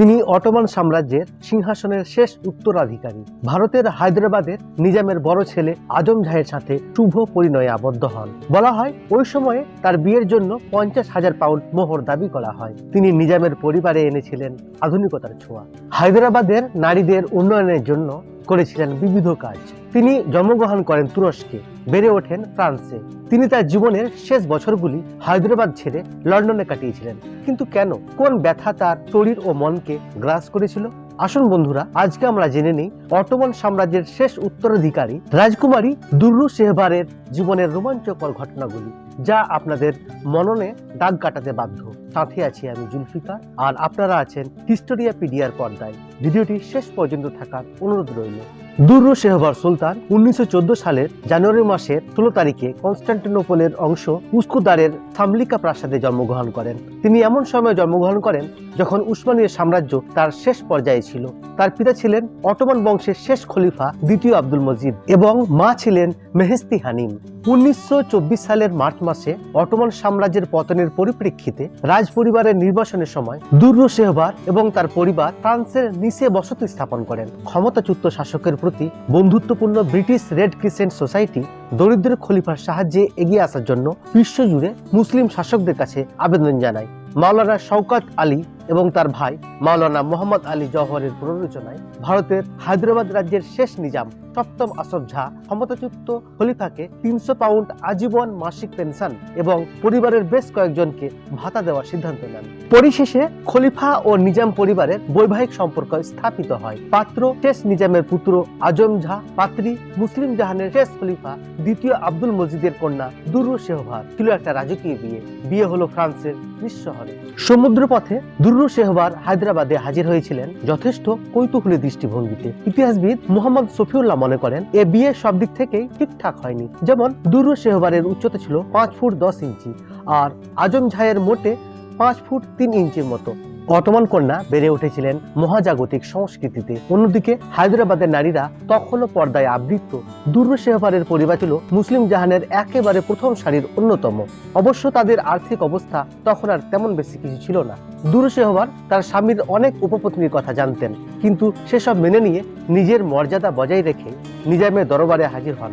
তিনি অটোমান সাম্রাজ্যের সিংহাসনের শেষ উত্তরাধিকারী। ভারতের হায়দ্রাবাদের নিজামের বড় ছেলে আজম জাহের সাথে শুভ পরিণয়ে আবদ্ধ হন। বলা হয়, ওই সময়ে তার বিয়ের জন্য পঞ্চাশ হাজার পাউন্ড মোহর দাবি করা হয়। তিনি নিজামের পরিবারে এনেছিলেন আধুনিকতার ছোঁয়া। হায়দ্রাবাদের নারীদের উন্নয়নের জন্য করেছিলেন বিবিধ কাজ। তিনি জন্মগ্রহণ করেন তুরস্কে। বেড়ে ওঠেন ফ্রান্সে। তিনি তার জীবনের শেষ বছরগুলি হায়দ্রাবাদ ছেড়ে লন্ডনে কাটিয়েছিলেন। কিন্তু কেন? কোন ব্যথা তার শরীর ও মনকে গ্রাস করেছিল? আসুন বন্ধুরা, আজকে আমরা জেনে নিই অটোমান সাম্রাজ্যের শেষ উত্তরাধিকারী রাজকুমারী দুর্রু শেহবারের জীবনের রোমাঞ্চকর ঘটনাগুলি, যা আপনাদের মননে দাগ কাটাতে বাধ্য। সাথে আছি আমি জুলফিকার, আর আপনারা আছেন হিস্টোরিয়া পিডিয়ার পর্দায়। ভিডিওটি শেষ পর্যন্ত থাকার অনুরোধ রইল। দুর্রু শেহবার সুলতান উনিশশো চোদ্দ সালের জানুয়ারি মাসের ষোলো তারিখে কনস্টান্টিনোপলের অংশ উস্কুদারের সামলিকা প্রাসাদে জন্মগ্রহণ করেন। তিনি এমন সময়ে জন্মগ্রহণ করেন যখন উসমানীয় সাম্রাজ্য তার শেষ পর্যায়ে ছিল। তার পিতা ছিলেন অটোমান বংশের শেষ খলিফা দ্বিতীয় আব্দুল মজিদ এবং মা ছিলেন মেহেস্তি হানিম। উনিশশো চব্বিশ সালের মার্চ মাসে অটোমান সাম্রাজ্যের পতনের পরিপ্রেক্ষিতে রাজ পরিবারের নির্বাসনের সময় দুর্র শেহবার এবং তার পরিবার ফ্রান্সের নিচে বসতি স্থাপন করেন। ক্ষমতাচ্যুত শাসকের প্রতি বন্ধুত্বপূর্ণ ব্রিটিশ রেড ক্রিসেন্ট সোসাইটি দরিদ্র খলিফার সাহায্যে এগিয়ে আসার জন্য বিশ্বজুড়ে মুসলিম শাসকদের কাছে আবেদন জানায়। মাওলানা শওকাত আলী এবং তার ভাই মাওলানা মোহাম্মদ আলী জওহরের প্ররোচনায় ভারতের হায়দ্রাবাদ রাজ্যের শেষ নিজাম সপ্তম আসফ ঝা ক্ষমতাচ্যুত খলিফাকে তিনশো পাউন্ড আজীবন মাসিক পেনশন এবং পরিবারের বেশ কয়েকজনকে ভাতা দেওয়ার সিদ্ধান্ত নেন। পরিশেষে খলিফা ও নিজাম পরিবারের বৈবাহিক সম্পর্ক স্থাপিত হয়। পাত্র শেষ নিজামের পুত্র আজম ঝা, পাত্রী মুসলিম জাহানের শেষ খলিফা দ্বিতীয় আব্দুল মজিদের কন্যা দুরু শেহভার ছিল একটা রাজকীয় বিয়ে। বিয়ে হলো ফ্রান্সের নিজ শহরে সমুদ্র পথে দুর্রু শেহবার হায়দ্রাবাদে হাজির হয়েছিলেন যথেষ্ট কৌতূহলী দৃষ্টিভঙ্গিতে। ইতিহাসবিদ মোহাম্মদ সফিউল্লাহ মনে করেন, এ বিয়ে সব দিক থেকেই ঠিকঠাক হয়নি। যেমন দুরু শেহবারের উচ্চতা ছিল পাঁচ ফুট দশ ইঞ্চি, আর আজম ঝায়ের মোটে পাঁচ ফুট তিন ইঞ্চির মতো। অটোমান কন্যা বেড়ে উঠেছিলেন মহাজাগতিক সংস্কৃতিতে। অন্যদিকে হায়দ্রাবাদের নারীরা তখনও পর্দায় আবৃত দুর্র শেহবারের পরিবার ছিল মুসলিম জাহানের একেবারে প্রথম সারির অন্যতম। অবশ্য তাদের আর্থিক অবস্থা তখন আর তেমন বেশি কিছু ছিল না। দুরু শেহবার তার স্বামীর অনেক উপপত্নীর কথা জানতেন। কিন্তু সেসব মেনে নিয়ে নিজের মর্যাদা বজায় রেখে নিজামের দরবারে হাজির হন।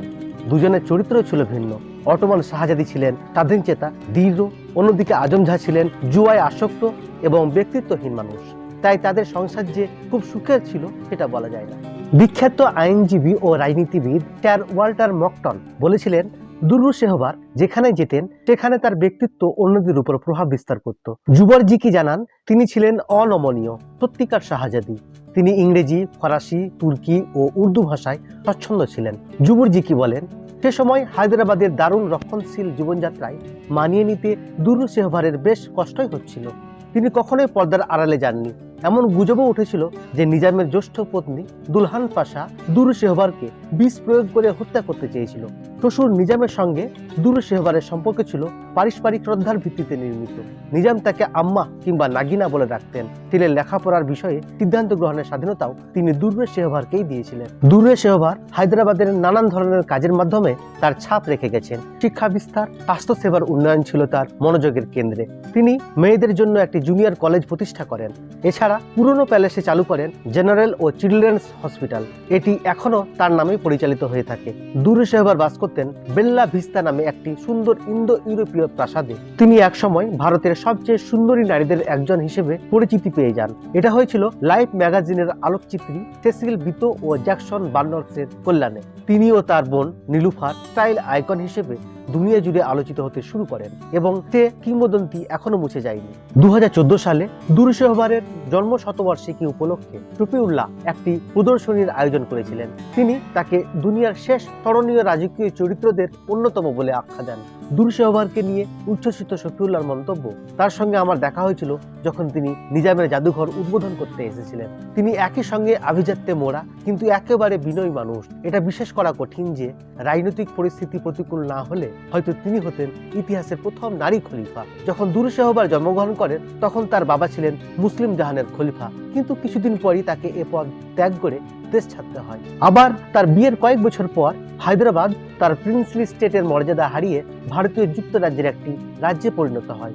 দুজনের চরিত্র ছিল ভিন্ন। অটোমান শাহজাদি ছিলেন স্বাধীন চেতা দৃঢ় অন্যদিকে আজম ঝা ছিলেন জুয়ায় আসক্ত এবং ব্যক্তিত্বহীন মানুষ। তাই তাদের সংসার যে খুব সুখের ছিল সেটা বলা যায় না। বিখ্যাত আইনজীবী ও রাজনীতিবিদ স্যার ওয়াল্টার মকটন বলেছিলেন দুর্রু শেহবার যেখানে যেতেন, সেখানে তার ব্যক্তিত্ব অন্যদের উপর প্রভাব বিস্তার করত। জুবরজি কি জানান, তিনি ছিলেন অনমনীয়, সত্যিকার শাহজাদি। তিনি ইংরেজি, ফরাসি, তুর্কি ও উর্দু ভাষায় স্বচ্ছন্দ ছিলেন। জুবরজি কি বলেন, সে সময় হায়দ্রাবাদের দারুণ রক্ষণশীল জীবনযাত্রায় মানিয়ে নিতে দুরু শেহবারের বেশ কষ্টই হচ্ছিল। তিনি কখনোই পর্দার আড়ালে যাননি। এমন গুজবও উঠেছিল যে নিজামের জ্যেষ্ঠ পত্নী দুলহান পাশা দুরু সেহবারকে বিষ প্রয়োগ করে হত্যা করতে চেয়েছিল। শ্বশুর নিজামের সঙ্গে দুরু সেহবারের সম্পর্ক ছিল পারস্পরিক শ্রদ্ধার ভিত্তিতে নির্মিত। নিজাম তাকে আম্মা কিংবা নাগিনা বলে ডাকতেন। ছেলের লেখাপড়ার বিষয়ে সিদ্ধান্ত গ্রহণের স্বাধীনতাও তিনি দুর্রে শেহবারকেই দিয়েছিলেন। দুর্রে শেহবার হায়দ্রাবাদের নানান ধরনের কাজের মাধ্যমে তার ছাপ রেখে গেছেন। শিক্ষা বিস্তার, স্বাস্থ্যসেবার উন্নয়ন ছিল তার মনোযোগের কেন্দ্রে। তিনি মেয়েদের জন্য একটি জুনিয়র কলেজ প্রতিষ্ঠা করেন। এছাড়া পুরনো প্যালেসে চালু করেন জেনারেল ও চিলড্রেন্স হসপিটাল। এটি এখনও তার নামে পরিচালিত হয়ে থাকে। দুরু শেহবার বাস করতেন বেল্লা ভিস্তা নামে একটি সুন্দর ইন্দো ইউরোপীয় প্রাসাদে তিনি একসময় ভারতের সবচেয়ে সুন্দরী নারীদের একজন হিসেবে পরিচিতি পেয়ে যান। এটা হয়েছিল লাইফ ম্যাগাজিনের আলোকচিত্রী সেসিল বিতো ও জ্যাকসন বার্নসের কল্যাণে। তিনি ও তার বোন নীলুফার স্টাইল আইকন হিসেবে দুনিয়া জুড়ে আলোচিত হতে শুরু করেন এবং সে কিংবদন্তি এখনও মুছে যায়নি। দু হাজার চোদ্দ সালে দুরুশেহবারের জন্ম শতবার্ষিকী উপলক্ষে টুপিউল্লাহ একটি প্রদর্শনীর আয়োজন করেছিলেন। তিনি তাকে দুনিয়ার শেষ স্মরণীয় রাজকীয় চরিত্রদের অন্যতম বলে আখ্যা দেন। দুরুশেহবারকে নিয়ে উচ্ছ্বসিত শফিউল্লাহর মন্তব্য, তার সঙ্গে আমার দেখা হয়েছিল যখন তিনি নিজামের জাদুঘর উদ্বোধন করতে এসেছিলেন। তিনি একই সঙ্গে আভিজাত্যে মোড়া, কিন্তু একেবারে বিনয়ী মানুষ। এটা বিশেষ করা কঠিন যে রাজনৈতিক পরিস্থিতি প্রতিকূল না হলে হয়তো তিনি হতেন ইতিহাসের প্রথম নারী খলিফা। যখন দুরুশাহবার জন্মগ্রহণ করেন, তখন তার বাবা ছিলেন মুসলিম জাহানের খলিফা। কিন্তু কিছুদিন পরই তাকে এ পদ ত্যাগ করে দেশ ছাড়তে হয়। আবার তার বিয়ের কয়েক বছর পর হায়দ্রাবাদ তার প্রিন্সলি স্টেটের মর্যাদা হারিয়ে ভারতীয় যুক্তরাজ্যের একটি রাজ্যে পরিণত হয়।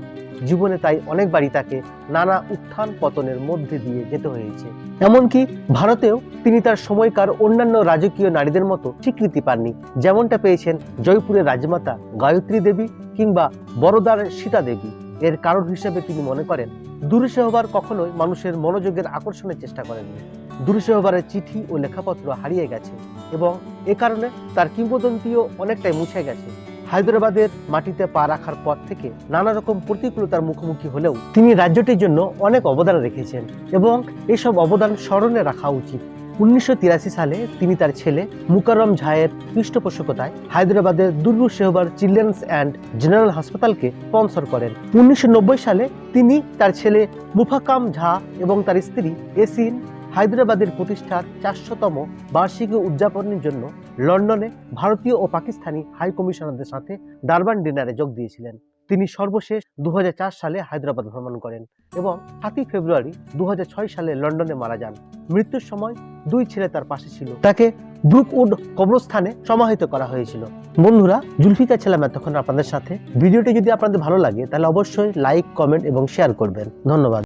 জীবনে তাই অনেকবারই তাকে নানা উত্থান পতনের মধ্যে দিয়ে যেতে হয়েছে। এমনকি ভারতেও তিনি তার সময়কার অন্যান্য রাজকীয় নারীদের মতো স্বীকৃতি পাননি। যেমনটা পেয়েছেন জয়পুরের রাজমাতা গায়ত্রী দেবী কিংবা বরোদার সীতা দেবী। এর কারণ হিসেবে তিনি মনে করেন দুরুসহবার কখনোই মানুষের মনোযোগের আকর্ষণের চেষ্টা করেননি। দুরুসহবারের চিঠি ও লেখাপত্র হারিয়ে গেছে এবং এ কারণে তার কিংবদন্তিও অনেকটাই মুছে গেছে। হায়দ্রাবাদের মাটিতে পা রাখার পর থেকে নানা রকম প্রতিকূলতার মুখোমুখি হলেও তিনি রাজ্যটির জন্য অনেক অবদান রেখেছেন এবং এসব অবদান স্মরণে রাখা উচিত। উনিশশো তিরাশি সালে তিনি তার ছেলে মুকাররম ঝায়ের পৃষ্ঠপোষকতায় হায়দ্রাবাদের Durru Shehvar children's and general হাসপাতালকে স্পন্সর করেন। উনিশশো নব্বই সালে তিনি তার ছেলে মুফাকাম ঝা এবং তার স্ত্রী এসিন হায়দ্রাবাদের প্রতিষ্ঠার চারশোতম বার্ষিকী উদযাপনের জন্য লন্ডনে ভারতীয় ও পাকিস্তানি হাই কমিশনারদের সাথে ডারবান ডিনারে যোগ দিয়েছিলেন। তিনি সর্বশেষ দু হাজার চার সালে হায়দ্রাবাদ ভ্রমণ করেন এবং সাতই ফেব্রুয়ারি দু হাজার ছয় সালে লন্ডনে মারা যান। মৃত্যুর সময় দুই ছেলে তার পাশে ছিল। তাকে ব্রুকউড কবরস্থানে সমাহিত করা হয়েছিল। বন্ধুরা জুলফিকা ছিলাম এতক্ষণ আপনাদের সাথে। ভিডিওটি যদি আপনাদের ভালো লাগে, তাহলে অবশ্যই লাইক, কমেন্ট এবং শেয়ার করবেন। ধন্যবাদ।